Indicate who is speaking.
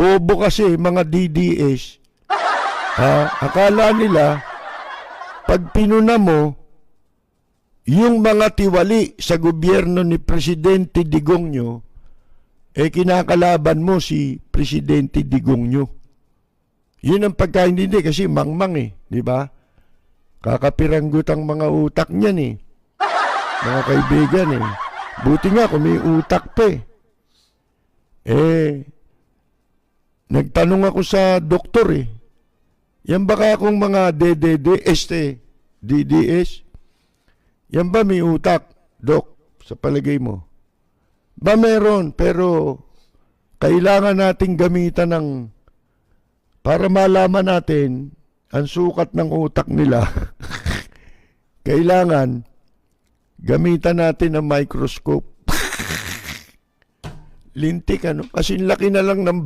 Speaker 1: bobo kasi mga DDS. Ha? Akala nila, pag pinuna mo, yung mga tiwali sa gobyerno ni Presidente Digongyo, eh kinakalaban mo si Presidente Digongyo. Yun ang pagkaintindi kasi mangmang eh, di ba? Kakapiranggut ang mga utak niyan eh. Mga kaibigan eh. Buti nga kung may utak pa eh. Eh, nagtanong ako sa doktor eh. Yan ba akong mga DDD, este, DDS? Yan ba may utak, dok, sa palagay mo? Ba meron, pero kailangan nating gamitan ng para malaman natin ang sukat ng utak nila. kailangan gamitan natin ang microscope. Lintik ano, kasi laki na lang ng